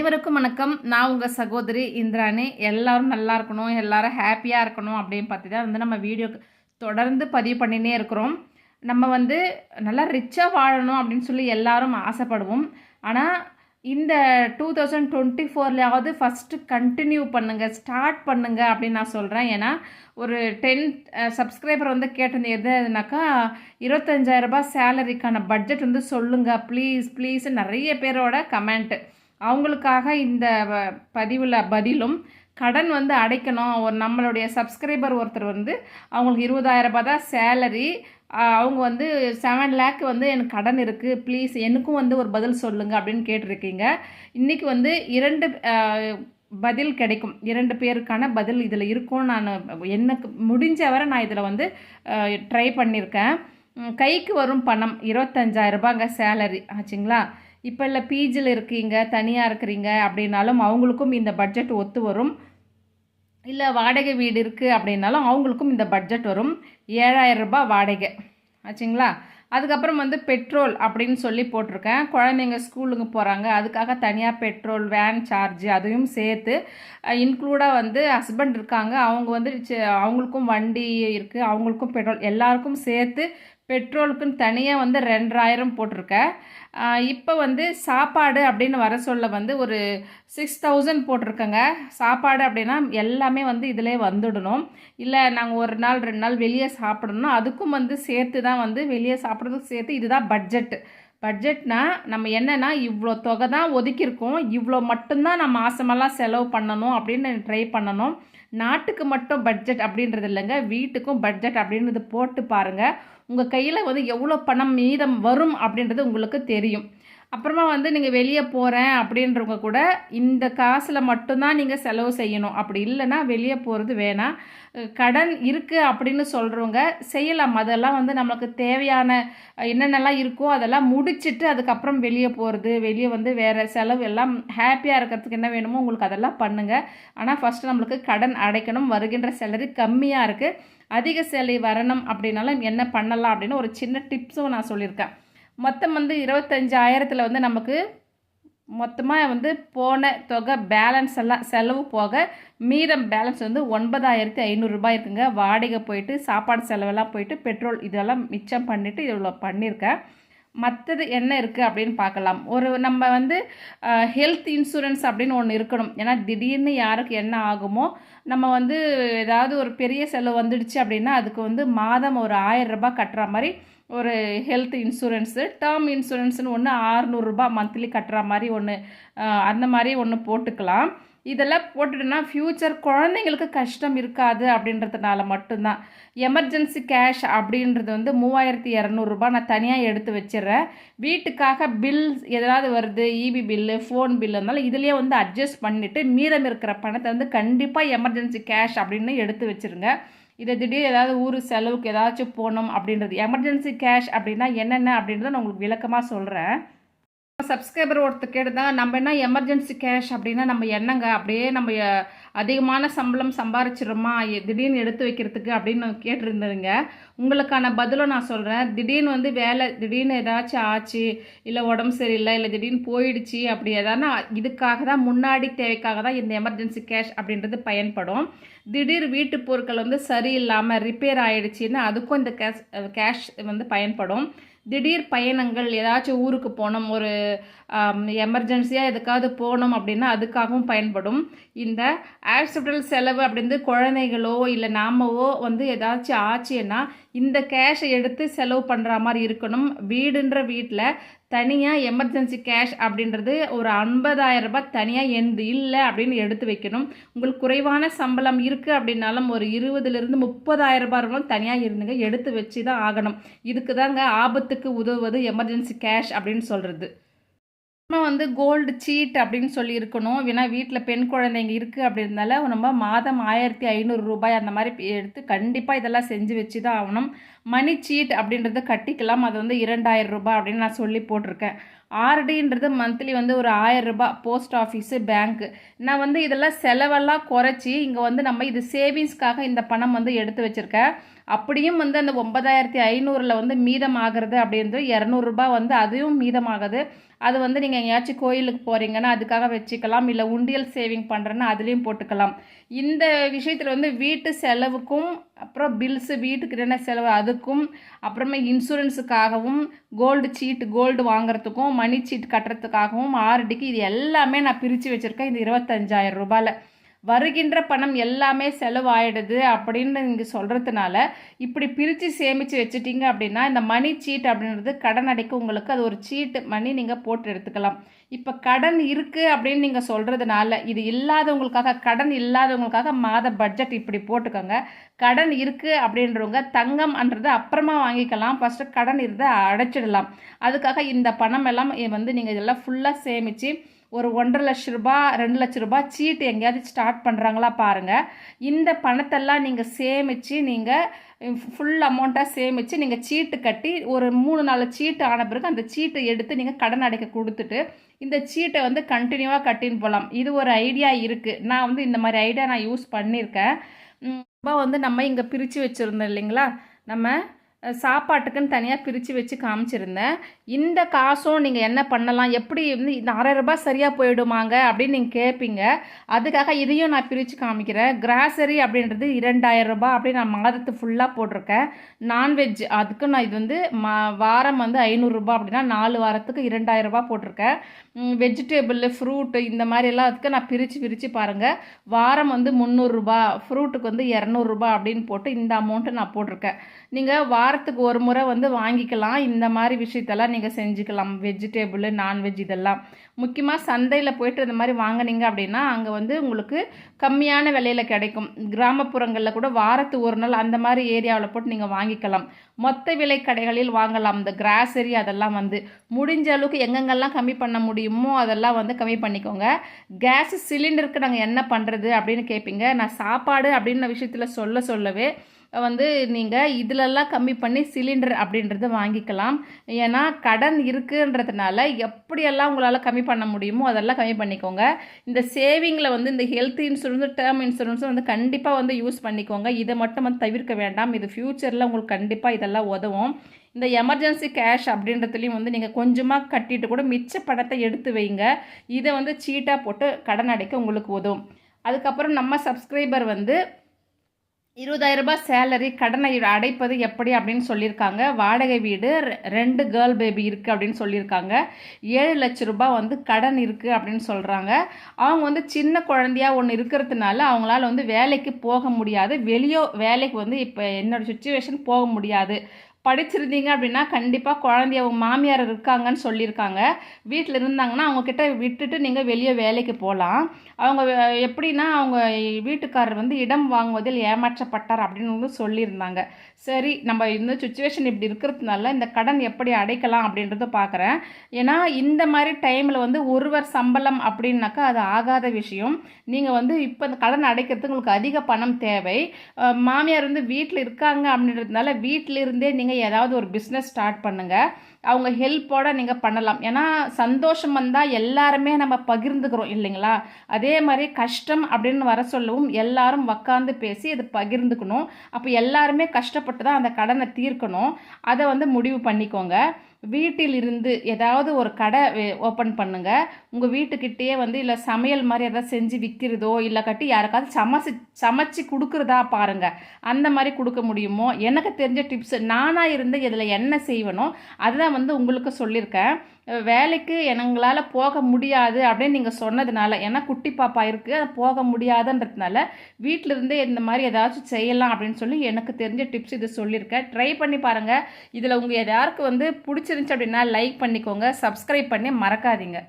அனைவருக்கும் வணக்கம். நான் உங்கள் சகோதரி இந்திராணி. எல்லோரும் நல்லா இருக்கணும். எல்லாரும் ஹாப்பியாக இருக்கணும் அப்படின்னு பார்த்து தான் வந்து நம்ம வீடியோ தொடர்ந்து பதிவு பண்ணினே இருக்கிறோம். நம்ம வந்து நல்லா ரிச்சாக வாழணும் அப்படின்னு சொல்லி எல்லாரும் ஆசைப்படுவோம். ஆனால் இந்த டூ தௌசண்ட் டுவெண்ட்டி ஃபோர்லையாவது ஃபஸ்ட்டு கண்டினியூ பண்ணுங்கள் ஸ்டார்ட் பண்ணுங்கள் அப்படின்னு நான் சொல்கிறேன் ஏன்னா ஒரு டென் சப்ஸ்கிரைபர் வந்து கேட்டிருந்தது எதுனாக்கா இருபத்தஞ்சாயிரரூபா சேலரிக்கான பட்ஜெட் வந்து சொல்லுங்கள் ப்ளீஸ் ப்ளீஸ் நிறைய பேரோட கமெண்ட்டு அவங்களுக்காக இந்த பதிவில் பதிலும் கடன் வந்து அடைக்கணும். ஒரு நம்மளுடைய சப்ஸ்கிரைபர் ஒருத்தர் வந்து அவங்களுக்கு இருபதாயிரம் ரூபாய் தான் சேலரி அவங்க வந்து செவன் லேக் வந்து எனக்கு கடன் இருக்குது ப்ளீஸ் எனக்கும் வந்து ஒரு பதில் சொல்லுங்கள் அப்படின்னு கேட்டிருக்கீங்க. இன்றைக்கி வந்து இரண்டு பதில் கிடைக்கும். இரண்டு பேருக்கான பதில் இதில் இருக்கும். நான் எனக்கு முடிஞ்ச வரை நான் இதில் வந்து ட்ரை பண்ணியிருக்கேன் கைக்கு வரும் பணம் இருபத்தஞ்சாயிரம் ரூபாங்க சேலரி ஆச்சுங்களா? இப்போ இல்லை பிஜியில் இருக்கீங்க தனியாக இருக்கிறீங்க அப்படின்னாலும் அவங்களுக்கும் இந்த பட்ஜெட் ஒத்து வரும். இல்லை வாடகை வீடு இருக்குது அப்படின்னாலும் அவங்களுக்கும் இந்த பட்ஜெட் வரும். ஏழாயிரம் ரூபாய் வாடகை. ஆச்சுங்களா? அதுக்கப்புறம் வந்து பெட்ரோல் அப்படின்னு சொல்லி போட்டிருக்கேன். குழந்தைங்க ஸ்கூலுக்கு போகிறாங்க அதுக்காக தனியாக பெட்ரோல் வேன் சார்ஜ் அதையும் சேர்த்து இன்க்ளூடாக வந்து ஹஸ்பண்ட் இருக்காங்க. அவங்க வந்து அவங்களுக்கும் வண்டி இருக்குது அவங்களுக்கும் பெட்ரோல் எல்லாருக்கும் சேர்த்து பெட்ரோலுக்குன்னு தனியாக வந்து ரெண்டாயிரம் போட்டிருக்கேன் இப்போ வந்து சாப்பாடு அப்படின்னு வர சொல்ல வந்து ஒரு சிக்ஸ் தௌசண்ட் போட்டிருக்கேங்க. சாப்பாடு அப்படின்னா எல்லாமே வந்து இதிலே வந்துடணும். இல்லை நாங்கள் ஒரு நாள் ரெண்டு நாள் வெளியே சாப்பிடணும் அதுக்கும் வந்து சேர்த்து தான் வந்து வெளியே சாப்பிட்றதுக்கு சேர்த்து இதுதான் பட்ஜெட் பட்ஜெட்னா நம்ம என்னென்னா இவ்வளோ தொகை தான் ஒதுக்கியிருக்கோம். இவ்வளோ மட்டும்தான் நம்ம மாதமெல்லாம் செலவு பண்ணணும் அப்படின்னு ட்ரை பண்ணணும். நாட்டுக்கு மட்டும் பட்ஜெட் அப்படின்றது இல்லைங்க. வீட்டுக்கும் பட்ஜெட் அப்படின்றது போட்டு பாருங்கள் உங்கள் கையில் வந்து எவ்வளோ பணம் மீதம் வரும் அப்படின்றது உங்களுக்கு தெரியும். அப்புறமா வந்து நீங்கள் வெளியே போகிறேன் அப்படின்றவங்க கூட இந்த காசில் மட்டும்தான் நீங்கள் செலவு செய்யணும். அப்படி இல்லைன்னா வெளியே போகிறது வேணாம். கடன் இருக்குது அப்படின்னு சொல்கிறவங்க செய்யலாம். அதெல்லாம் வந்து நம்மளுக்கு தேவையான என்னென்னலாம் இருக்கோ அதெல்லாம் முடிச்சிட்டு அதுக்கப்புறம் வெளியே போகிறது வெளியே வந்து வேறு செலவு எல்லாம் ஹாப்பியாக இருக்கிறதுக்கு என்ன வேணுமோ உங்களுக்கு அதெல்லாம் பண்ணுங்கள் ஆனால் ஃபஸ்ட்டு நம்மளுக்கு கடன் அடைக்கணும். வருகின்ற சேலரி கம்மியாக இருக்குது அதிக சேலை வரணும் அப்படின்னாலும் என்ன பண்ணலாம் அப்படின்னு ஒரு சின்ன டிப்ஸும் நான் சொல்லியிருக்கேன். மொத்தம் வந்து இருபத்தஞ்சாயிரத்தில் வந்து நமக்கு மொத்தமாக வந்து போன தொகை பேலன்ஸ் எல்லாம் செலவு போக மீதம் பேலன்ஸ் வந்து ஒன்பதாயிரத்தி ஐநூறுரூபா இருக்குங்க. வாடகை போயிட்டு சாப்பாடு செலவெல்லாம் போயிட்டு பெட்ரோல் இதெல்லாம் மிச்சம் பண்ணிவிட்டு இவ்வளோ பண்ணியிருக்கேன். மற்றது என்ன இருக்குது அப்படின்னு பார்க்கலாம். ஒரு நம்ம வந்து ஹெல்த் இன்சூரன்ஸ் அப்படின்னு ஒன்று இருக்கணும். ஏன்னா திடீர்னு யாருக்கு என்ன ஆகுமோ நம்ம வந்து ஏதாவது ஒரு பெரிய செலவு வந்துடுச்சு அப்படின்னா அதுக்கு வந்து மாதம் ஒரு ஆயிரம் ரூபாய் கட்டுற மாதிரி ஒரு ஹெல்த் இன்சூரன்ஸு டேர்ம் இன்சூரன்ஸ்னு ஒன்று ஆறுநூறுபா மந்த்லி கட்டுற மாதிரி ஒன்று அந்த மாதிரி ஒன்று போட்டுக்கலாம். இதெல்லாம் போட்டுட்டுனா ஃப்யூச்சர் குழந்தைங்களுக்கு கஷ்டம் இருக்காது அப்படின்றதுனால மட்டும்தான். எமர்ஜென்சி கேஷ் அப்படின்றது வந்து மூவாயிரத்தி இரநூறுபா நான் தனியாக எடுத்து வச்சிடுறேன். வீட்டுக்காக பில்ஸ் எதாவது வருது இபி பில்லு ஃபோன் பில்லு இருந்தாலும் இதுலேயே வந்து அட்ஜஸ்ட் பண்ணிவிட்டு மீதம் இருக்கிற பணத்தை வந்து கண்டிப்பாக எமர்ஜென்சி கேஷ் அப்படின்னு எடுத்து வச்சிருங்க. இதை திடீர் ஏதாவது ஊர் செலவுக்கு ஏதாச்சும் போகணும் அப்படின்றது. எமர்ஜென்சி கேஷ் அப்படின்னா என்னென்ன அப்படின்றத நான் உங்களுக்கு விளக்கமாக சொல்கிறேன் சப்ஸ்கிரைபர் ஒருத்தர் கேட்டுதான் நம்ம என்ன எமர்ஜென்சி கேஷ் அப்படின்னா நம்ம என்னங்க? அப்படியே நம்ம அதிகமான சம்பளம் சம்பாரிச்சிடுறோமா? திடீர்னு எடுத்து வைக்கிறதுக்கு அப்படின்னு கேட்டிருந்ததுங்க. உங்களுக்கான பதிலும் நான் சொல்கிறேன் திடீர்னு வந்து வேலை திடீர்னு ஏதாச்சும் ஆச்சு இல்லை உடம்பு சரியில்லை இல்லை திடீர்னு போயிடுச்சு அப்படி ஏதானா இதுக்காக தான் முன்னாடி தேவைக்காக தான் இந்த எமர்ஜென்சி கேஷ் அப்படின்றது பயன்படும். திடீர் வீட்டு பொருட்கள் வந்து சரியில்லாமல் ரிப்பேர் ஆகிடுச்சின்னா அதுக்கும் இந்த கேஷ் கேஷ் வந்து பயன்படும். திடீர் பயணங்கள் ஏதாச்சும் ஊருக்கு போனோம் ஒரு எமர்ஜென்சியாக எதுக்காவது போனோம் அப்படின்னா அதுக்காகவும் பயன்படும். இந்த ஹாஸ்பிட்டல் செலவு அப்படின்னு குழந்தைகளோ இல்லை நாமவோ வந்து ஏதாச்சும் ஆச்சுன்னா இந்த கேஷை எடுத்து செலவு பண்ணுற மாதிரி இருக்கணும். வீடுன்ற வீட்டில் தனியாக எமர்ஜென்சி கேஷ் அப்படின்றது ஒரு 50000 ரூபாய் தனியாக எந்த இல்லை அப்படின்னு எடுத்து வைக்கணும். உங்களுக்கு குறைவான சம்பளம் இருக்குது அப்படின்னாலும் ஒரு இருபதுலேருந்து முப்பதாயிரம் ரூபாய் ரூபாய் தனியாக இருந்துங்க எடுத்து வச்சு தான் ஆகணும். இதுக்கு தாங்க ஆபத்துக்கு உதவுவது எமர்ஜென்சி கேஷ் அப்படின்னு சொல்கிறது நம்ம வந்து கோல்டு சீட் அப்படின்னு சொல்லி இருக்கணும் ஏன்னா வீட்டில் பெண் குழந்தைங்க இருக்குது அப்படின்றதால நம்ம மாதம் ஆயிரத்தி ஐநூறு ரூபாய் அந்த மாதிரி எடுத்து கண்டிப்பாக இதெல்லாம் செஞ்சு வச்சு தான் ஆகணும். மணி சீட் அப்படின்றத கட்டிக்கலாம். அது வந்து இரண்டாயிரம் ரூபாய் அப்படின்னு நான் சொல்லி போட்டிருக்கேன். ஆர்டின்றது மந்த்லி வந்து ஒரு ஆயிரம் ரூபாய் போஸ்ட் ஆஃபீஸு பேங்க்கு நான் வந்து இதெல்லாம் செலவெல்லாம் குறைச்சி இங்கே வந்து நம்ம இது சேவிங்ஸ்க்காக இந்த பணம் வந்து எடுத்து வச்சுருக்கேன். அப்படியும் வந்து அந்த ஒன்பதாயிரத்தி ஐநூறில் வந்து மீதம் ஆகிறது அப்படின்றது இரநூறுபா வந்து அதுவும் மீதமாகுது. அது வந்து நீங்கள் எங்கேயாச்சும் கோயிலுக்கு போகிறீங்கன்னா அதுக்காக வச்சுக்கலாம். இல்லை உண்டியல் சேவிங் பண்ணுறேன்னா அதுலேயும் போட்டுக்கலாம். இந்த விஷயத்தில் வந்து வீட்டு செலவுக்கும் அப்புறம் பில்ஸு வீட்டுக்கு என்ன செலவு அதுக்கும் அப்புறமே இன்சூரன்ஸுக்காகவும் கோல்டு சீட்டு கோல்டு வாங்குறதுக்கும் மணி சீட் கட்டுறதுக்காகவும் ஆர்டிக்கு இது எல்லாமே நான் பிரித்து வச்சுருக்கேன். இந்த இருபத்தஞ்சாயிரம் ரூபாயில். வருகின்ற பணம் எல்லாமே செலவாயிடுது அப்படின்னு நீங்கள் சொல்கிறதுனால இப்படி பிரித்து சேமித்து வச்சுட்டீங்க அப்படின்னா இந்த மணி சீட் அப்படின்றது கடன் அடைக்க உங்களுக்கு அது ஒரு சீட்டு மணி நீங்கள் போட்டு எடுத்துக்கலாம். இப்போ கடன் இருக்குது அப்படின்னு நீங்கள் சொல்கிறதுனால இது இல்லாதவங்களுக்காக கடன் இல்லாதவங்களுக்காக மாத பட்ஜெட் இப்படி போட்டுக்கோங்க. கடன் இருக்குது அப்படின்றவங்க தங்கம்ன்றது அப்புறமா வாங்கிக்கலாம். ஃபஸ்ட்டு கடன் இருந்தால் அடைச்சிடலாம். அதுக்காக இந்த பணம் எல்லாம் வந்து நீங்கள் இதெல்லாம் ஃபுல்லாக சேமித்து ஒரு ஒன்றரை லட்ச ரூபா ரெண்டு லட்ச ரூபா சீட்டு எங்கேயாவது ஸ்டார்ட் பண்ணுறாங்களா பாருங்கள் இந்த பணத்தெல்லாம் நீங்கள் சேமித்து நீங்கள் ஃபுல் அமௌண்ட்டாக சேமித்து நீங்கள் சீட்டு கட்டி ஒரு மூணு நாலு சீட்டு ஆன பிறகு அந்த சீட்டை எடுத்து நீங்கள் கடன் அடைக்க கொடுத்துட்டு இந்த சீட்டை வந்து கண்டினியூவாக கட்டின்னு போகலாம் இது ஒரு ஐடியா இருக்குது நான் வந்து இந்த மாதிரி ஐடியா நான் யூஸ் பண்ணியிருக்கேன். ரொம்ப வந்து நம்ம இங்கே பிரித்து வச்சுருந்தோம் இல்லைங்களா? நம்ம சாப்பாட்டுக்குன்னு தனியாக பிரித்து வச்சு காமிச்சிருந்தேன். இந்த காசும் நீங்கள் என்ன பண்ணலாம்? எப்படி வந்து இந்த ஆறாயிரம் ரூபாய் சரியாக போயிடுமாங்க? அப்படின்னு நீங்கள் கேட்பீங்க அதுக்காக இதையும் நான் பிரித்து காமிக்கிறேன். கிராசரி அப்படின்றது இரண்டாயிரம் ரூபாய் அப்படின்னு நான் மாதத்து ஃபுல்லாக போட்டிருக்கேன். நான்வெஜ் அதுக்கு நான் இது வந்து மா வாரம் வந்து ஐநூறுரூபா அப்படின்னா நாலு வாரத்துக்கு இரண்டாயிரம் ரூபாய் போட்டிருக்கேன். வெஜிடேபிள் ஃப்ரூட்டு இந்த மாதிரி எல்லாம் அதுக்கு நான் பிரித்து பிரித்து பாருங்கள் வாரம் வந்து முந்நூறுரூபா ஃப்ரூட்டுக்கு வந்து இரநூறுபா அப்படின்னு போட்டு இந்த அமௌண்ட்டு நான் போட்டிருக்கேன். நீங்கள் வாரத்துக்கு ஒரு முறை வந்து வாங்கிக்கலாம். இந்த மாதிரி விஷயத்தெல்லாம் நீங்கள் செஞ்சுக்கலாம். வெஜிடேபிள் நான்வெஜ் இதெல்லாம். முக்கியமாக சந்தையில் போயிட்டு இந்த மாதிரி வாங்கினீங்க அப்படின்னா அங்கே வந்து உங்களுக்கு கம்மியான விலையில் கிடைக்கும். கிராமப்புறங்களில் கூட வாரத்து ஒரு நாள் அந்த மாதிரி ஏரியாவில் போட்டு நீங்கள் வாங்கிக்கலாம். மொத்த விலை கடைகளில் வாங்கலாம். இந்த கிராசரி அதெல்லாம் வந்து முடிஞ்ச அளவுக்கு எங்கெங்கெல்லாம் கம்மி பண்ண முடியுமோ அதெல்லாம் வந்து கம்மி பண்ணிக்கோங்க. கேஸ் சிலிண்டருக்கு நாங்கள் என்ன பண்ணுறது அப்படின்னு கேட்பீங்க நான் சாப்பாடு அப்படின்ற விஷயத்தில் சொல்ல சொல்லவே வந்து நீங்கள் இதிலெல்லாம் கம்மி பண்ணி சிலிண்டர் அப்படின்றத வாங்கிக்கலாம். ஏன்னா கடன் இருக்குன்றதுனால எப்படியெல்லாம் உங்களால் கம்மி பண்ண முடியுமோ அதெல்லாம் கம்மி பண்ணிக்கோங்க. இந்த சேவிங்கில் வந்து இந்த ஹெல்த் இன்சூரன்ஸும் டேர்ம் இன்சூரன்ஸும் வந்து கண்டிப்பாக வந்து யூஸ் பண்ணிக்கோங்க. இதை மட்டும் வந்து தவிர்க்க வேண்டாம். இது ஃப்யூச்சரில் உங்களுக்கு கண்டிப்பாக இதெல்லாம் உதவும். இந்த எமர்ஜென்சி கேஷ் அப்படின்றதுலையும் வந்து நீங்கள் கொஞ்சமாக கட்டிட்டு கூட மிச்ச பணத்தை எடுத்து வைங்க. இதை வந்து சீட்டாக போட்டு கடன் அடைக்க உங்களுக்கு உதவும். அதுக்கப்புறம் நம்ம சப்ஸ்கிரைபர் வந்து இருபதாயிரம் ரூபாய் சேலரி கடனை அடைப்பது எப்படி அப்படின்னு சொல்லியிருக்காங்க. வாடகை வீடு ரெண்டு கேர்ள் பேபி இருக்குது அப்படின்னு சொல்லியிருக்காங்க. ஏழு லட்ச ரூபாய் வந்து கடன் இருக்குது அப்படின்னு சொல்கிறாங்க அவங்க வந்து சின்ன குழந்தையாக ஒன்று இருக்கிறதுனால அவங்களால வந்து வேலைக்கு போக முடியாது. வெளியோ வேலைக்கு வந்து இப்போ என்னோடய சுச்சுவேஷன் போக முடியாது. படிச்சிருந்தீங்க அப்படின்னா கண்டிப்பாக குழந்தைய அவங்க மாமியார் இருக்காங்கன்னு சொல்லியிருக்காங்க. வீட்டில் இருந்தாங்கன்னா அவங்கக்கிட்ட விட்டுட்டு நீங்கள் வெளியே வேலைக்கு போகலாம் அவங்க எப்படின்னா அவங்க வீட்டுக்காரர் வந்து இடம் வாங்குவதில் ஏமாற்றப்பட்டார் அப்படின்னு வந்து சொல்லியிருந்தாங்க. சரி நம்ம இந்த சுச்சுவேஷன் இப்படி இருக்கிறதுனால இந்த கடன் எப்படி அடைக்கலாம் அப்படின்றத பார்க்குறேன் ஏன்னா இந்த மாதிரி டைமில் வந்து ஒருவர் சம்பளம் அப்படின்னாக்கா அது ஆகாத விஷயம். நீங்கள் வந்து இப்போ இந்த கடன் அடைக்கிறதுக்கு உங்களுக்கு அதிக பணம் தேவை. மாமியார் வந்து வீட்டில் இருக்காங்க அப்படின்றதுனால வீட்டிலிருந்தே நீங்கள் நீங்கள் ஏதாவது ஒரு பிஸ்னஸ் ஸ்டார்ட் பண்ணுங்கள் அவங்க ஹெல்ப்போடு நீங்கள் பண்ணலாம். ஏன்னா சந்தோஷம் வந்தால் எல்லாருமே நம்ம பகிர்ந்துக்கிறோம் இல்லைங்களா? அதே மாதிரி கஷ்டம் அப்படின்னு வர சொல்லவும் எல்லாரும் உக்காந்து பேசி அதை பகிர்ந்துக்கணும். அப்போ எல்லாருமே கஷ்டப்பட்டு தான் அந்த கடனை தீர்க்கணும். அதை வந்து முடிவு பண்ணிக்கோங்க. வீட்டில் இருந்து ஏதாவது ஒரு கடை ஓப்பன் பண்ணுங்கள் உங்கள் வீட்டுக்கிட்டேயே வந்து இல்லை சமையல் மாதிரி எதாவது செஞ்சு விற்கிறதோ இல்லை கட்டி யாருக்காவது சமைச்சு சமைச்சு கொடுக்குறதா பாருங்கள் அந்த மாதிரி கொடுக்க முடியுமோ? எனக்கு தெரிஞ்ச டிப்ஸ் நானாக இருந்து இதில் என்ன செய்வனோ அதுதான் வந்து உங்களுக்கு சொல்லியிருக்கேன். வேலைக்கு எங்களால் போக முடியாது அப்படின்னு நீங்கள் சொன்னதுனால ஏன்னா குட்டி பாப்பா இருக்குது அது போக முடியாதுன்றதுனால வீட்டிலிருந்தே இந்த மாதிரி ஏதாச்சும் செய்யலாம் அப்படின்னு சொல்லி எனக்கு தெரிஞ்ச டிப்ஸ் இது சொல்லியிருக்கேன். ட்ரை பண்ணி பாருங்கள் இதில் உங்கள் யாருக்கு வந்து பிடிச்சிருந்துச்சி அப்படின்னா லைக் பண்ணிக்கோங்க சப்ஸ்கிரைப் பண்ணி மறக்காதீங்க.